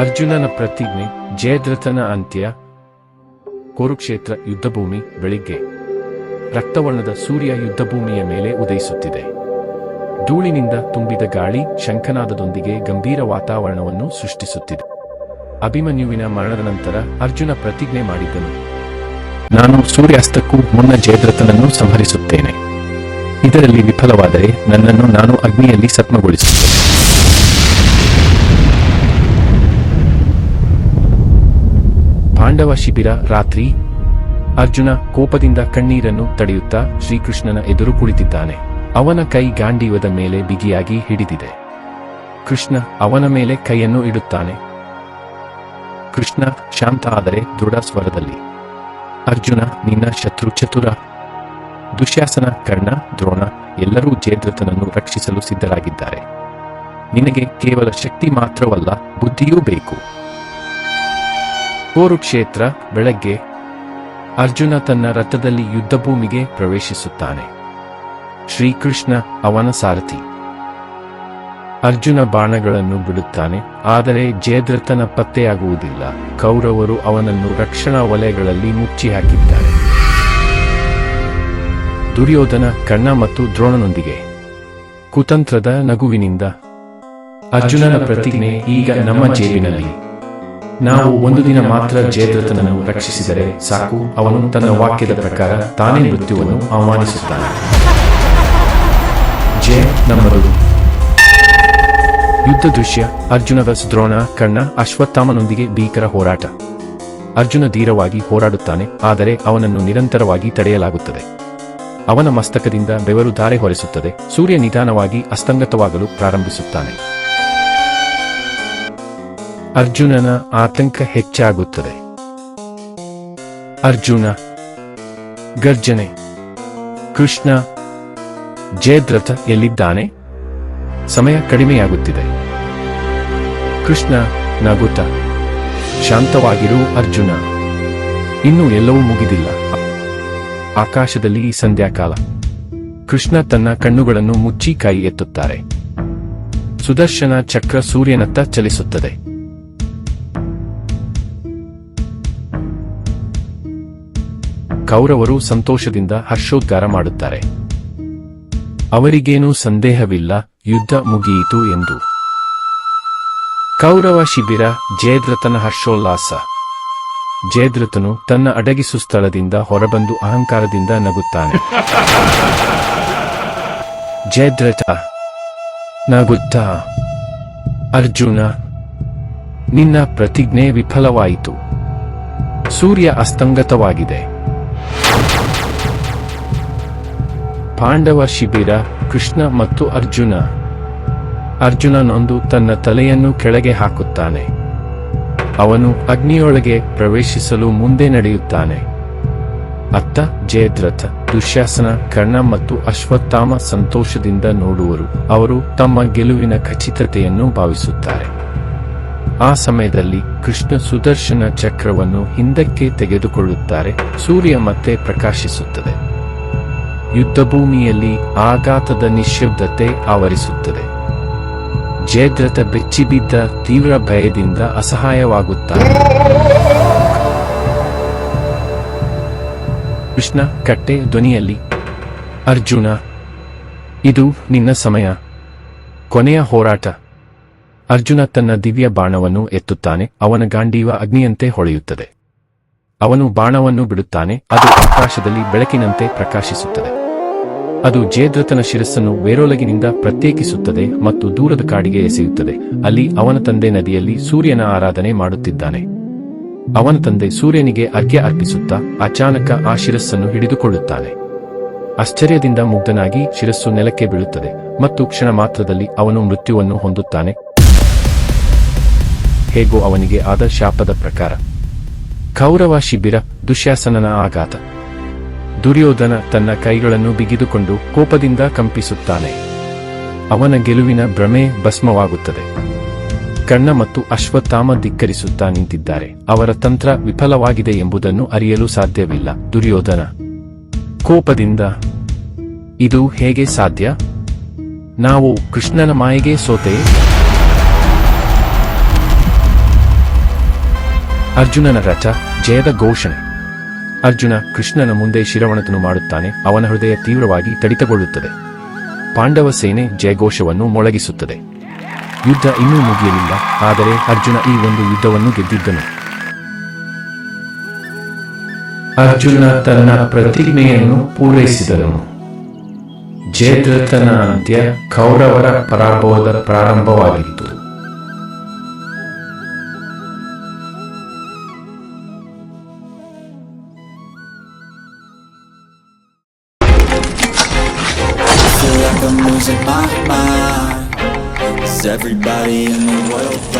ಅರ್ಜುನನ ಪ್ರತಿಜ್ಞೆ ಜಯದ್ರಥನ ಅಂತ್ಯ, ಕುರುಕ್ಷೇತ್ರ ಯುದ್ಧಭೂಮಿ ಬೆಳಿಗ್ಗೆ. ರಕ್ತವರ್ಣದ ಸೂರ್ಯ ಯುದ್ಧಭೂಮಿಯ ಮೇಲೆ ಉದಯಿಸುತ್ತಿದೆ. ಧೂಳಿನಿಂದ ತುಂಬಿದ ಗಾಳಿ ಶಂಖನಾದದೊಂದಿಗೆ ಗಂಭೀರ ವಾತಾವರಣವನ್ನು ಸೃಷ್ಟಿಸುತ್ತಿದೆ. ಅಭಿಮನ್ಯುವಿನ ಮರಣದ ನಂತರ ಅರ್ಜುನ ಪ್ರತಿಜ್ಞೆ ಮಾಡಿದ್ದನು ನಾನು ಸೂರ್ಯಾಸ್ತಕ್ಕೂ ಮುನ್ನ ಜಯದ್ರಥನನ್ನು ಸಂಹರಿಸುತ್ತೇನೆ. ಇದರಲ್ಲಿ ವಿಫಲವಾದರೆ ನನ್ನನ್ನು ನಾನು ಅಗ್ನಿಯಲ್ಲಿ ಸತ್ಮಗೊಳಿಸುತ್ತೇನೆ. ಪಾಂಡವ ಶಿಬಿರ ರಾತ್ರಿ ಅರ್ಜುನ ಕೋಪದಿಂದ ಕಣ್ಣೀರನ್ನು ತಡೆಯುತ್ತಾ ಶ್ರೀಕೃಷ್ಣನ ಎದುರು ಕುಳಿತಿದ್ದಾನೆ. ಅವನ ಕೈ ಗಾಂಡೀವದ ಮೇಲೆ ಬಿಗಿಯಾಗಿ ಹಿಡಿದಿದೆ. ಕೃಷ್ಣ ಅವನ ಮೇಲೆ ಕೈಯನ್ನು ಇಡುತ್ತಾನೆ. ಕೃಷ್ಣ ಶಾಂತ ಆದರೆ ದೃಢ ಸ್ವರದಲ್ಲಿ, ಅರ್ಜುನ, ನಿನ್ನ ಶತ್ರು ಚತುರ. ದುಶ್ಯಾಸನ, ಕರ್ಣ, ದ್ರೋಣ ಎಲ್ಲರೂ ಜಯದ್ರಥನನ್ನು ರಕ್ಷಿಸಲು ಸಿದ್ಧರಾಗಿದ್ದಾರೆ. ನಿನಗೆ ಕೇವಲ ಶಕ್ತಿ ಮಾತ್ರವಲ್ಲ, ಬುದ್ಧಿಯೂ ಬೇಕು. ಕುರುಕ್ಷೇತ್ರ ಬೆಳಗ್ಗೆ ಅರ್ಜುನ ತನ್ನ ರಥದಲ್ಲಿ ಯುದ್ಧಭೂಮಿಗೆ ಪ್ರವೇಶಿಸುತ್ತಾನೆ. ಶ್ರೀಕೃಷ್ಣ ಅವನ ಸಾರಥಿ. ಅರ್ಜುನ ಬಾಣಗಳನ್ನು ಬಿಡುತ್ತಾನೆ, ಆದರೆ ಜಯದ್ರಥನ ಪತ್ತೆಯಾಗುವುದಿಲ್ಲ. ಕೌರವರು ಅವನನ್ನು ರಕ್ಷಣಾ ವಲಯಗಳಲ್ಲಿ ಮುಚ್ಚಿ ಹಾಕಿದ್ದಾರೆ ದುರ್ಯೋಧನ ಕಣ್ಣ ಮತ್ತು ದ್ರೋಣನೊಂದಿಗೆ. ಕುತಂತ್ರದ ನಗುವಿನಿಂದ. ಅರ್ಜುನನ ಪ್ರತಿಜ್ಞೆ ಈಗ ನಮ್ಮ ಜೇಬಿನಲ್ಲಿ. ನಾವು ಒಂದು ದಿನ ಮಾತ್ರ ಜಯದ್ರಥನನ್ನು ರಕ್ಷಿಸಿದರೆ ಸಾಕು, ಅವನು ತನ್ನ ವಾಕ್ಯದ ಪ್ರಕಾರ ತಾನೇ ಮೃತ್ಯುವನ್ನು ಆಹ್ವಾನಿಸುತ್ತಾನೆ. ಜಯ ನಮ್ಮದು. ಯುದ್ಧ ದೃಶ್ಯ ಅರ್ಜುನ ವಸ್ ದ್ರೋಣ, ಕರ್ಣ, ಅಶ್ವತ್ಥಾಮನೊಂದಿಗೆ ಭೀಕರ ಹೋರಾಟ. ಅರ್ಜುನ ಧೀರವಾಗಿ ಹೋರಾಡುತ್ತಾನೆ, ಆದರೆ ಅವನನ್ನು ನಿರಂತರವಾಗಿ ತಡೆಯಲಾಗುತ್ತದೆ. ಅವನ ಮಸ್ತಕದಿಂದ ಬೆವರು ಧಾರೆ ಹೊರಿಸುತ್ತದೆ, ಸೂರ್ಯ ನಿಧಾನವಾಗಿ ಅಸ್ತಂಗತವಾಗಲು ಪ್ರಾರಂಭಿಸುತ್ತಾನೆ. ಅರ್ಜುನನ ಆತಂಕ ಹೆಚ್ಚಾಗುತ್ತದೆ. ಅರ್ಜುನ, ಗರ್ಜನೆ, ಕೃಷ್ಣ, ಜಯದ್ರಥ ಎಲ್ಲಿದ್ದಾನೆ? ಸಮಯ ಕಡಿಮೆಯಾಗುತ್ತಿದೆ. ಕೃಷ್ಣ ನಗುತ ಶಾಂತವಾಗಿರು ಅರ್ಜುನ. ಇನ್ನೂ ಎಲ್ಲವೂ ಮುಗಿದಿಲ್ಲ. ಆಕಾಶದಲ್ಲಿ ಈ ಸಂಧ್ಯಾಕಾಲ. ಕೃಷ್ಣ ತನ್ನ ಕಣ್ಣುಗಳನ್ನು ಮುಚ್ಚಿ ಕೈ ಎತ್ತುತ್ತಾರೆ. ಸುದರ್ಶನ ಚಕ್ರ ಸೂರ್ಯನತ್ತ ಚಲಿಸುತ್ತದೆ. ಕೌರವರು ಸಂತೋಷದಿಂದ ಹರ್ಷೋದ್ಗಾರ ಮಾಡುತ್ತಾರೆ. ಅವರಿಗೇನೂ ಸಂದೇಹವಿಲ್ಲ, ಯುದ್ಧ ಮುಗಿಯಿತು ಎಂದು. ಕೌರವ ಶಿಬಿರ, ಜಯದ್ರಥನ ಹರ್ಷೋಲ್ಲಾಸ. ಜಯದ್ರಥನು ತನ್ನ ಅಡಗಿಸು ಸ್ಥಳದಿಂದ ಹೊರಬಂದು ಅಹಂಕಾರದಿಂದ ನಗುತ್ತಾನೆ. ಜಯದ್ರಥ, ನಗುತ್ತ? ಅರ್ಜುನ, ನಿನ್ನ ಪ್ರತಿಜ್ಞೆ ವಿಫಲವಾಯಿತು. ಸೂರ್ಯ ಅಸ್ತಂಗತವಾಗಿದೆ. ಪಾಂಡವ ಶಿಬಿರ, ಕೃಷ್ಣ ಮತ್ತು ಅರ್ಜುನ. ಅರ್ಜುನನೊಂದು ತನ್ನ ತಲೆಯನ್ನು ಕೆಳಗೆ ಹಾಕುತ್ತಾನೆ. ಅವನು ಅಗ್ನಿಯೊಳಗೆ ಪ್ರವೇಶಿಸಲು ಮುಂದೆ ನಡೆಯುತ್ತಾನೆ. ಅತ್ತ ಜಯದ್ರಥ, ದುಶ್ಯಾಸನ, ಕರ್ಣ ಮತ್ತು ಅಶ್ವತ್ಥಾಮ ಸಂತೋಷದಿಂದ ನೋಡುವರು. ಅವರು ತಮ್ಮ ಗೆಲುವಿನ ಖಚಿತತೆಯನ್ನು ಭಾವಿಸುತ್ತಾರೆ. ಆ ಸಮಯದಲ್ಲಿ ಕೃಷ್ಣ ಸುದರ್ಶನ ಚಕ್ರವನ್ನು ಹಿಂದಕ್ಕೆ ತೆಗೆದುಕೊಳ್ಳುತ್ತಾರೆ. ಸೂರ್ಯ ಮತ್ತೆ ಪ್ರಕಾಶಿಸುತ್ತದೆ. ಯುದ್ಧಭೂಮಿಯಲ್ಲಿ ಆಘಾತದ ನಿಶ್ಶಬ್ದತೆ ಆವರಿಸುತ್ತದೆ. ಜಯದ್ರಥ ಬೆಚ್ಚಿಬಿದ್ದ ತೀವ್ರ ಭಯದಿಂದ ಅಸಹಾಯವಾಗುತ್ತಾರೆ ಕೃಷ್ಣ ಕಟ್ಟೆ ಧ್ವನಿಯಲ್ಲಿ, ಅರ್ಜುನ, ಇದು ನಿನ್ನ ಸಮಯ. ಕೊನೆಯ ಹೋರಾಟ. ಅರ್ಜುನ ತನ್ನ ದಿವ್ಯ ಬಾಣವನ್ನು ಎತ್ತುತ್ತಾನೆ, ಅವನ ಗಾಂಡೀವ ಅಗ್ನಿಯಂತೆ ಹೊಳೆಯುತ್ತದೆ. ಅವನು ಬಾಣವನ್ನು ಬಿಡುತ್ತಾನೆ, ಅದು ಆಕಾಶದಲ್ಲಿ ಬೆಳಕಿನಂತೆ ಪ್ರಕಾಶಿಸುತ್ತದೆ. ಅದು ಜೇದ್ರತನ ಶಿರಸ್ಸನ್ನು ವೇರೊಳಗಿನಿಂದ ಪ್ರತ್ಯೇಕಿಸುತ್ತದೆ ಮತ್ತು ದೂರದ ಕಾಡಿಗೆ ಎಸೆಯುತ್ತದೆ. ಅಲ್ಲಿ ಅವನ ತಂದೆ ನದಿಯಲ್ಲಿ ಸೂರ್ಯನ ಆರಾಧನೆ ಮಾಡುತ್ತಿದ್ದಾನೆ. ಅವನ ತಂದೆ ಸೂರ್ಯನಿಗೆ ಅರ್ಘ್ಯ ಅರ್ಪಿಸುತ್ತಾ ಅಚಾನಕ ಆ ಶಿರಸ್ಸನ್ನು ಹಿಡಿದುಕೊಳ್ಳುತ್ತಾನೆ. ಆಶ್ಚರ್ಯದಿಂದ ಮುಗ್ಧನಾಗಿ ಶಿರಸ್ಸು ನೆಲಕ್ಕೆ ಬೀಳುತ್ತದೆ ಮತ್ತು ಕ್ಷಣ ಮಾತ್ರದಲ್ಲಿ ಅವನು ಮೃತ್ಯುವನ್ನು ಹೊಂದುತ್ತಾನೆ. ಹೇಗೋ ಅವನಿಗೆ ಆದ ಶಾಪದ ಪ್ರಕಾರ. ಕೌರವ ಶಿಬಿರ ದುಶ್ಯಾಸನನ ಆಘಾತ. ದುರ್ಯೋಧನ ತನ್ನ ಕೈಗಳನ್ನು ಬಿಗಿದುಕೊಂಡು ಕೋಪದಿಂದ ಕಂಪಿಸುತ್ತಾನೆ. ಅವನ ಗೆಲುವಿನ ಭ್ರಮೆ ಭಸ್ಮವಾಗುತ್ತದೆ. ಕಣ್ಣ ಮತ್ತು ಅಶ್ವತ್ಥಾಮ ಧಿಕ್ಕರಿಸುತ್ತಾ ನಿಂತಿದ್ದಾರೆ. ಅವರ ತಂತ್ರ ವಿಫಲವಾಗಿದೆ ಎಂಬುದನ್ನು ಅರಿಯಲು ಸಾಧ್ಯವಿಲ್ಲ. ದುರ್ಯೋಧನ, ಕೋಪದಿಂದ ಇದು ಹೇಗೆ ಸಾಧ್ಯ? ನಾವು ಕೃಷ್ಣನ ಮಾಯೆಗೆ ಸೋತೆ? ಅರ್ಜುನನ ರಥ, ಜಯದ ಘೋಷಣೆ. ಅರ್ಜುನ ಕೃಷ್ಣನ ಮುಂದೆ ಶಿರವಣತನು ಮಾಡುತ್ತಾನೆ. ಅವನ ಹೃದಯ ತೀವ್ರವಾಗಿ ತಡಿತಗೊಳ್ಳುತ್ತದೆ. ಪಾಂಡವ ಸೇನೆ ಜಯಘೋಷವನ್ನು ಮೊಳಗಿಸುತ್ತದೆ. ಯುದ್ಧ ಇನ್ನೂ ಮುಗಿಯಲಿಲ್ಲ. ಆದರೆ ಅರ್ಜುನ ಈ ಒಂದು ಯುದ್ಧವನ್ನು ಗೆದ್ದಿದ್ದನು. ಅರ್ಜುನ ತನ್ನ ಪ್ರತಿಜ್ಞೆಯನ್ನು ಪೂರೈಸಿದನು. ಜಯದ್ರಥನ ಅಂತ್ಯ ಕೌರವರ ಪರಾಭವದ ಪ್ರಾರಂಭವಾಗಿತ್ತು. Like I'm my mind Is everybody in the world?